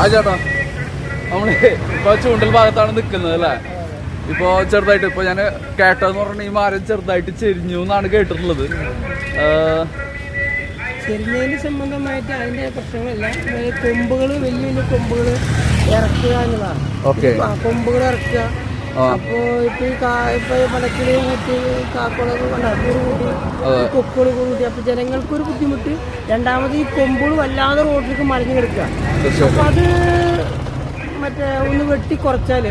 ആ ചേട്ടാ നമ്മൾ ഇപ്പൊ ചൂണ്ടൽ ഭാഗത്താണ് നിൽക്കുന്നത് അല്ലേ? ഇപ്പൊ ചെറുതായിട്ട് ഇപ്പൊ ഞാൻ കേട്ടതെന്ന് പറഞ്ഞാൽ ഈ മരം ചെറുതായിട്ട് ചെരിഞ്ഞു എന്നാണ് കേട്ടിട്ടുള്ളത്. ചെരുന്നതിന് സംബന്ധമായിട്ട് അതിന്റെ പ്രശ്നങ്ങളില്ല. കൊമ്പുകൾ വലിയ വലിയ കൊമ്പുകൾ ഇറക്കുക എന്നതാണ് കൊമ്പുകൾ ഇറക്കുക. ആ. അപ്പോ ഇപ്പൊ ഈ കാ ഇപ്പൊ ഈ പടക്കിൽ കൂട്ടി കാക്കോളൊക്കെ കണ്ടൂർ കൂട്ടി കൊക്കുകൾ കൂട്ടി. അപ്പൊ ജനങ്ങൾക്കൊരു ബുദ്ധിമുട്ട്. രണ്ടാമത് ഈ കൊമ്പുകൾ വല്ലാതെ റോഡിലേക്ക് മറിഞ്ഞു കിടക്കുക തീർച്ചയായിട്ടും. അപ്പൊ അത് മറ്റേ ഒന്ന് വെട്ടി കുറച്ചാൽ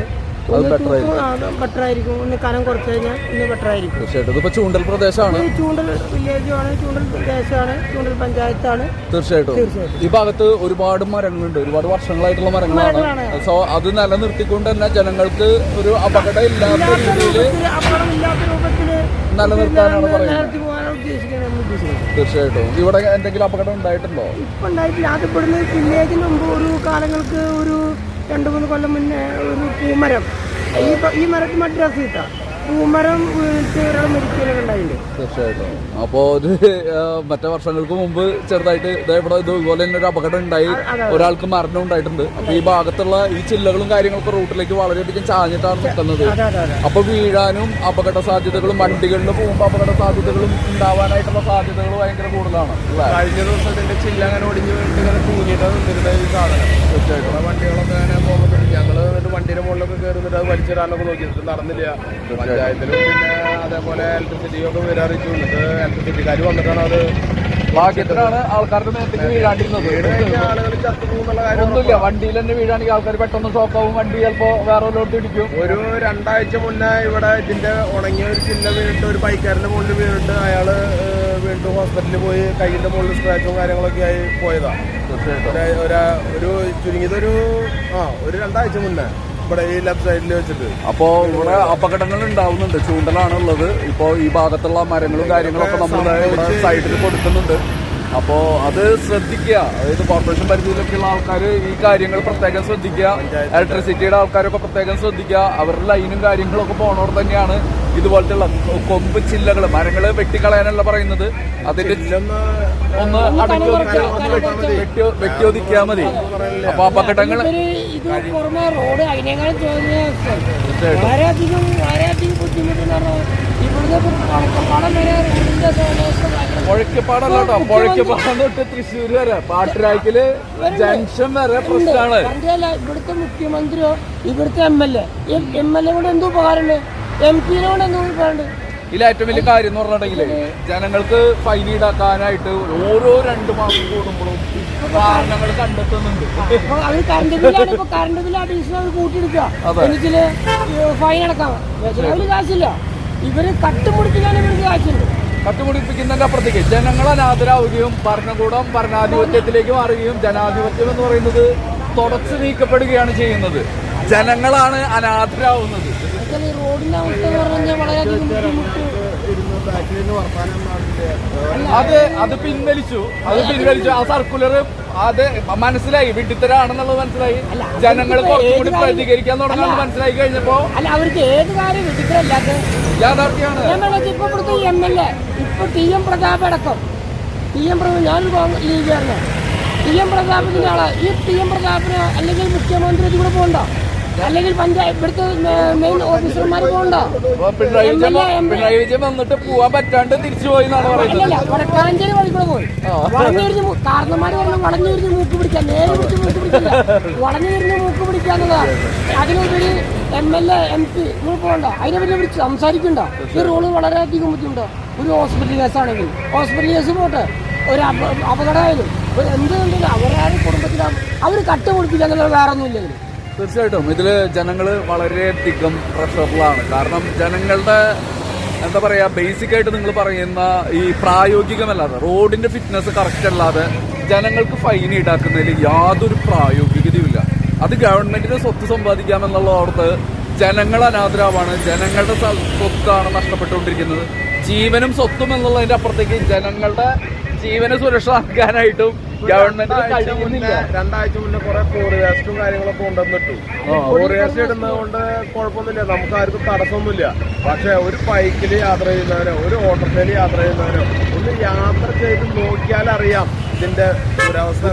ബെറ്റർ ആയിരിക്കും. ഒന്ന് കനം കുറച്ച് കഴിഞ്ഞാൽ ഒന്ന് ബെറ്റർ ആയിരിക്കും. തീർച്ചയായിട്ടും. ഇതിപ്പോ ചൂണ്ടൽ പ്രദേശമാണ്. ഇത് ചൂണ്ടൽ വില്ലേജുമാണ് ചൂണ്ടൽ പ്രദേശമാണ് ചൂണ്ടൽ പഞ്ചായത്താണ്. തീർച്ചയായിട്ടും. ഈ ഭാഗത്ത് ഒരുപാട് മരങ്ങളുണ്ട്. ഒരുപാട് വർഷങ്ങളായിട്ടുള്ള മരങ്ങളാണ്. സോ അത് നിലനിർത്തിക്കൊണ്ട് തന്നെ ജനങ്ങൾക്ക് ഒരു അപകടം ഇല്ലാത്ത രീതിയിൽ അപകടമില്ലാത്ത നിലനിർത്താനാണ് പറയുന്നത്. തീർച്ചയായിട്ടും. ഇവിടെ എന്തെങ്കിലും അപകടം ഉണ്ടായിട്ടുണ്ടോ? ഇപ്പൊ ഉണ്ടായിട്ടില്ല. അത് ഇവിടുന്ന് വില്ലേജിന് മുമ്പ് ഒരു കാലങ്ങൾക്ക് ഒരു രണ്ട് മൂന്ന് കൊല്ലം മുന്നേ ഒരു പൂമരം. ഈ ഈ മരത്തിന് മദ്രാസ് കിട്ടാം പൂമരം തീർച്ചയായിട്ടും. അപ്പോ ഒരു മറ്റേ വർഷങ്ങൾക്ക് മുമ്പ് ചെറുതായിട്ട് ഇതേപോലെ ഇത് ഇതുപോലെ തന്നെ ഒരു അപകടം ഉണ്ടായി. ഒരാൾക്ക് മരണം ഉണ്ടായിട്ടുണ്ട്. അപ്പൊ ഈ ഭാഗത്തുള്ള ഈ ചില്ലകളും കാര്യങ്ങളൊക്കെ റൂട്ടിലേക്ക് വളരെയധികം ചാഞ്ഞിട്ടാണ് നിൽക്കുന്നത്. അപ്പൊ വീഴാനും അപകട സാധ്യതകളും വണ്ടികളിൽ പോകുമ്പോൾ അപകട സാധ്യതകളും ഉണ്ടാവാനായിട്ടുള്ള സാധ്യതകൾ ഭയങ്കര കൂടുതലാണ്. കഴിഞ്ഞ ദിവസം ഇതിന്റെ ചില്ല അങ്ങനെ ഒടിഞ്ഞു വീണിട്ട് ഇങ്ങനെ തൂങ്ങിയിട്ട് നിന്നിരുന്ന ഈ സാധനം. തീർച്ചയായിട്ടും. വണ്ടികളൊക്കെ അങ്ങനെ പോകുമ്പോൾ ഞങ്ങൾ വണ്ടിയുടെ മുകളിലൊക്കെ കയറുന്നിട്ട് അത് വലിച്ചിടാനൊക്കെ നോക്കി. നടന്നില്ല. പഞ്ചായത്തിലും പിന്നെ അതേപോലെ ഇലക്ട്രിസിറ്റിക്കാർ വന്നിട്ടാണ് അത് ഭാഗ്യത്തിനാണ് ആൾക്കാരുടെ മേത്തേക്ക് വീഴാണ്ടിരുന്നത്? ഒന്നുമില്ല. വണ്ടിയിൽ തന്നെ വീഴാണെങ്കിൽ ആൾക്കാർ പെട്ടെന്ന് ഷോക്കാവും വണ്ടി ചിലപ്പോ വേറെ ഒരിടത്ത് ഇടിക്കും. ഒരു രണ്ടാഴ്ച മുന്നേ ഇവിടെ ഇതിന്റെ ഉണങ്ങിയ ഒരു ചില്ല വീണിട്ട് ഒരു പൈക്കാരന്റെ മുകളിൽ വീണിട്ട് അയാൾ വീണ്ടും ഹോസ്പിറ്റലിൽ പോയി കൈയിന്റെ മുകളിൽ സ്ക്രാച്ചും കാര്യങ്ങളൊക്കെ ആയി പോയതാ. ഒരു ചുരുങ്ങിയതൊരു ആ ഒരു രണ്ടാഴ്ച മുന്നേ. ഇവിടെ ഈ ലെഫ്റ്റ് സൈഡിൽ വെച്ചിട്ട്. അപ്പോ ഇവിടെ അപകടങ്ങൾ ഉണ്ടാവുന്നുണ്ട്. ചൂണ്ടലാണുള്ളത്. ഇപ്പോ ഈ ഭാഗത്തുള്ള മരങ്ങളും കാര്യങ്ങളും ഒക്കെ നമ്മൾ ഇവിടെ സൈഡിൽ കൊടുക്കുന്നുണ്ട്. അപ്പോ അത് ശ്രദ്ധിക്കുക. അതായത് കോർപ്പറേഷൻ പരിധിയിലൊക്കെയുള്ള ആൾക്കാർ ഈ കാര്യങ്ങൾ പ്രത്യേകം ശ്രദ്ധിക്കുക. ഇലക്ട്രിസിറ്റിയുടെ ആൾക്കാരൊക്കെ പ്രത്യേകം ശ്രദ്ധിക്കുക. അവരുടെ ലൈനും കാര്യങ്ങളൊക്കെ പോണോർ തന്നെയാണ് ഇതുപോലത്തെയുള്ള കൊമ്പ് ചില്ലകൾ മരങ്ങൾ വെട്ടിക്കളയാനല്ല പറയുന്നത്. അതിന്റെ ഒന്ന് അടക്കി ഒതുക്കുക, ഒന്ന് വെട്ടി വെട്ടി- വെട്ടി മതി. അപ്പൊ അപകടങ്ങൾ വളരെയധികം പുഴയ്ക്കപ്പാടല്ല കേട്ടോ പുഴയ്ക്കപ്പാടം തൊട്ട് തൃശ്ശൂർ വരെ പാട്ടിരായ്ക്കൽ ജംഗ്ഷൻ വരെ പ്രശ്നമാണ് ഇവിടുത്തെ മുഖ്യമന്ത്രിയോ ഇവിടുത്തെ M L A M L A കൊണ്ട് എന്തോ ഉപകാരമുണ്ട്? എം പിനെ കൊണ്ട് എന്തോ ഉപകാരമുണ്ട്? ഇതിൽ ഏറ്റവും വലിയ കാര്യം എന്ന് പറഞ്ഞിട്ടുണ്ടെങ്കിൽ ജനങ്ങൾക്ക് ഫൈൻ ഈടാക്കാനായിട്ട് ഓരോ രണ്ട് മാസം കൂടുമ്പോഴും കാരണങ്ങൾ കണ്ടെത്തുന്നുണ്ട്. കറണ്ട് ബില്ലാണ് ഇപ്പൊ കറണ്ട് ബില്ല് അഡീഷണൽ കൂട്ടിയെടുക്കുക. അതെ. ഫൈൻ അടക്കാം. കാശില്ല. ഇവർ ഇവർക്ക് കട്ടുപിടിപ്പിക്കുന്നതിന്റെ അപ്പുറത്തേക്ക് ജനങ്ങളെ അനാഥരാവുകയും ഭരണകൂടം ഭരണാധിപത്യത്തിലേക്ക് മാറുകയും ജനാധിപത്യം എന്ന് പറയുന്നത് തുടച്ചു നീക്കപ്പെടുകയാണ് ചെയ്യുന്നത്. ജനങ്ങളാണ് അനാഥരാവുന്നത്. റോഡിന്റെ അവസ്ഥ എന്ന് പറഞ്ഞാൽ വളരെയധികം ബുദ്ധിമുട്ട്. അത് അത് പിൻവലിച്ചു. അത് പിൻവലിച്ചു. ആ സർക്കുലർ അത് മനസ്സിലായി. വിഡിത്തരാണെന്നുള്ളത് മനസ്സിലായി. ജനങ്ങൾ കുറച്ചുകൂടി പ്രതികരിക്കാൻ തുടങ്ങി മനസ്സിലായി കഴിഞ്ഞപ്പോ അല്ല അവർക്ക് ഏത് കാര്യം വിധിക്കല്ലാത്ത യാഥാർത്ഥ്യമാണ്. ഇപ്പൊ ഇവിടുത്തെ എം എൽ എ ഇപ്പൊ ടി എം പ്രതാപ് അടക്കം. ടി എം പ്രതാപ് ഞാനൊരു ലീഗുകാരനാണ് ടി എം പ്രതാപിന്റെ ആൾ. ഈ ടി എം പ്രതാപിന് അല്ലെങ്കിൽ മുഖ്യമന്ത്രി കൂടെ പോകണ്ടോ? അല്ലെങ്കിൽ പഞ്ചായത്ത് ഇവിടുത്തെ മെയിൻ ഓഫീസർമാർ പോകണ്ടോ? പിണറായി വിജയൻ വന്നിട്ട് പോവാൻ പറ്റാണ്ട് തിരിച്ചു പോയി അല്ലല്ല വടക്കാഞ്ചേരി വഴി കൂടെ പോയി വളഞ്ഞുരിഞ്ഞ് കാരണന്മാര് പറഞ്ഞു വളഞ്ഞുരിഞ്ഞ് മൂക്ക് പിടിക്കാൻ നേരെ പിടിച്ച് മൂക്ക് പിടിക്കില്ല വളഞ്ഞുരിഞ്ഞ് മൂക്ക് പിടിക്കാന്നുള്ളതാണ് അതിനുപരി M L A M P നിങ്ങൾ പോകണ്ട? അതിനെ പറ്റി വിളിച്ച് സംസാരിക്കണ്ട? ഈ റോൾ വളരെയധികം ബുദ്ധിമുട്ടോ? ഒരു ഹോസ്പിറ്റൽ കേസാണെങ്കിൽ. ഹോസ്പിറ്റൽ കേസ് പോട്ടെ. ഒരു അപ- അപകടമായാലും. എന്ത് കണ്ടില്ല അവരാരും കുടുംബത്തിലാണ് അവർ കട്ട് പൊടിപ്പിക്കുക എന്നുള്ളത് വേറെ ഒന്നുമില്ലെങ്കിൽ തീർച്ചയായിട്ടും. ഇതിൽ ജനങ്ങൾ വളരെയധികം പ്രഷറിലാണ് കാരണം ജനങ്ങളുടെ എന്താ പറയുക ബേസിക് ആയിട്ട് നിങ്ങൾ പറയുന്ന ഈ പ്രായോഗികമല്ലാതെ റോഡിന്റെ ഫിറ്റ്നസ് കറക്റ്റ് അല്ലാതെ ജനങ്ങൾക്ക് ഫൈൻ ഈടാക്കുന്നതിൽ യാതൊരു പ്രായോഗികതയുമില്ല. അത് ഗവൺമെന്റിന് സ്വത്ത് സമ്പാദിക്കാമെന്നുള്ള ഓർത്ത് ജനങ്ങൾ അനാദരാവാണ്. ജനങ്ങളുടെ സ്വത്താണ് നഷ്ടപ്പെട്ടുകൊണ്ടിരിക്കുന്നത്. ജീവനും സ്വത്തും എന്നുള്ളതിന്റെ അപ്പുറത്തേക്ക് ജനങ്ങളുടെ ജീവന സുരക്ഷ നൽകാനായിട്ടും ഗവൺമെന്റ് രണ്ടാഴ്ച മുന്നേ കുറെ കോറിയാസ്റ്റും കാര്യങ്ങളൊക്കെ കൊണ്ടുവന്നിട്ടു. കോറിയാസ്റ്റ് ഇടുന്നത് കൊണ്ട് കുഴപ്പമൊന്നുമില്ല. നമുക്ക് ആർക്കും തടസ്സമൊന്നുമില്ല. പക്ഷെ ഒരു ബൈക്കിൽ യാത്ര ചെയ്യുന്നവരോ ഒരു ഓട്ടോയിൽ യാത്ര ചെയ്യുന്നവരോ ഒന്ന് യാത്ര ചെയ്ത് നോക്കിയാൽ അറിയാം ഇതിന്റെ ഒരവസ്ഥ.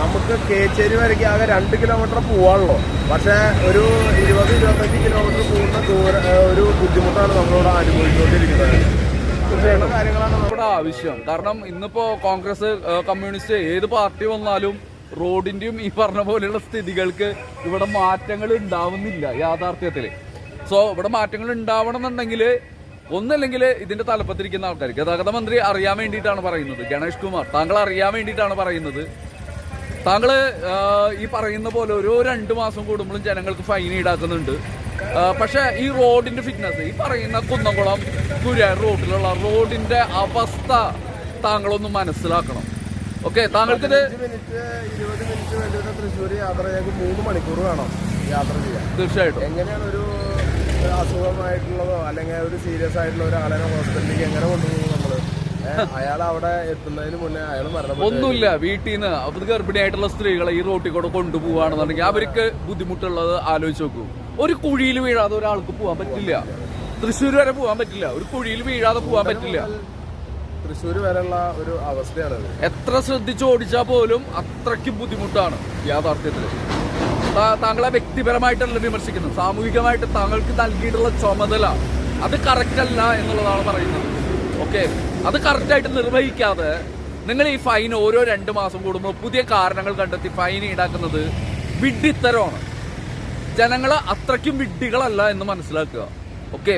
നമുക്ക് കേച്ചേരി വരയ്ക്ക് ആകെ രണ്ട് കിലോമീറ്റർ പോവാണല്ലോ. പക്ഷെ ഒരു ഇരുപത് ഇരുപത്തഞ്ച് കിലോമീറ്റർ പോകുന്ന ദൂര ഒരു ബുദ്ധിമുട്ടാണ് നമ്മളോട് അനുഭവിച്ചുകൊണ്ടിരിക്കുന്നത്. നമ്മുടെ ആവശ്യം. കാരണം ഇന്നിപ്പോ കോൺഗ്രസ് കമ്മ്യൂണിസ്റ്റ് ഏത് പാർട്ടി വന്നാലും റോഡിന്റെയും ഈ പറഞ്ഞ പോലെയുള്ള സ്ഥിതികൾക്ക് ഇവിടെ മാറ്റങ്ങൾ ഉണ്ടാവുന്നില്ല യാഥാർത്ഥ്യത്തിൽ സോ ഇവിടെ മാറ്റങ്ങൾ ഉണ്ടാവണം എന്നുണ്ടെങ്കിൽ ഒന്നല്ലെങ്കിൽ ഇതിന്റെ തലപ്പത്തിരിക്കുന്ന ആൾക്കാർ ഗതാഗത മന്ത്രി അറിയാൻ വേണ്ടിയിട്ടാണ് പറയുന്നത്. ഗണേഷ് കുമാർ താങ്കൾ അറിയാൻ വേണ്ടിയിട്ടാണ് പറയുന്നത്. താങ്കൾ ആ, ഈ പറയുന്ന പോലെ ഓരോ രണ്ട് മാസം കൂടുമ്പോഴും ജനങ്ങൾക്ക് ഫൈൻ ഈടാക്കുന്നുണ്ട്. പക്ഷെ ഈ റോഡിന്റെ ഫിറ്റ്നസ് ഈ പറയുന്ന കുന്നംകുളം കുര്യാൻ റോഡിലുള്ള റോഡിന്റെ അവസ്ഥ താങ്കളൊന്ന് മനസ്സിലാക്കണം. ഓക്കെ താങ്കൾക്ക് ഇരുപത് മിനിറ്റ് വേണ്ടിയിട്ട് തൃശ്ശൂർ യാത്ര ഞങ്ങൾക്ക് മൂന്ന് മണിക്കൂർ വേണം യാത്ര ചെയ്യാൻ. തീർച്ചയായിട്ടും. എങ്ങനെയാണ് ഒരു അസുഖമായിട്ടുള്ളതോ അല്ലെങ്കിൽ ഒരു സീരിയസ് ആയിട്ടുള്ള ഒരാളെ ഹോസ്പിറ്റലിലേക്ക് എങ്ങനെ കൊണ്ടുപോകുന്നത്? അയാൾ അവിടെ എത്തുന്നതിന് മുന്നേ അയാൾ ഒന്നുമില്ല വീട്ടിൽ നിന്ന് അത് ഗർഭിണിയായിട്ടുള്ള സ്ത്രീകളെ ഈ റോട്ടിൽ കൂടെ കൊണ്ടുപോവാണെന്നുണ്ടെങ്കിൽ അവർക്ക് ബുദ്ധിമുട്ടുള്ളത് ആലോചിച്ച് നോക്കൂ. ഒരു കുഴിയിൽ വീഴാതെ ഒരാൾക്ക് പോകാൻ പറ്റില്ല. തൃശ്ശൂർ വരെ പോകാൻ പറ്റില്ല. ഒരു കുഴിയിൽ വീഴാതെ പോകാൻ പറ്റില്ല. തൃശ്ശൂർ വരെയുള്ള ഒരു അവസ്ഥയാണ് എത്ര ശ്രദ്ധിച്ച് ഓടിച്ചാൽ പോലും അത്രയ്ക്ക് ബുദ്ധിമുട്ടാണ് യാഥാർത്ഥ്യത്തിൽ താങ്കളെ വ്യക്തിപരമായിട്ടല്ല വിമർശിക്കുന്നത്. സാമൂഹികമായിട്ട് താങ്കൾക്ക് നൽകിയിട്ടുള്ള ചുമതല അത് കറക്റ്റല്ല അല്ല എന്നുള്ളതാണ് പറയുന്നത്. ഓക്കെ അത് കറക്റ്റായിട്ട് നിർവഹിക്കാതെ നിങ്ങൾ ഈ ഫൈൻ ഓരോ രണ്ട് മാസം കൂടുമ്പോൾ പുതിയ കാരണങ്ങൾ കണ്ടെത്തി ഫൈൻ ഈടാക്കുന്നത് വിഡ്ഢിത്തരമാണ്. ജനങ്ങൾ അത്രയ്ക്കും വിഡ്ഢികളല്ല എന്ന് മനസ്സിലാക്കുക. ഓക്കെ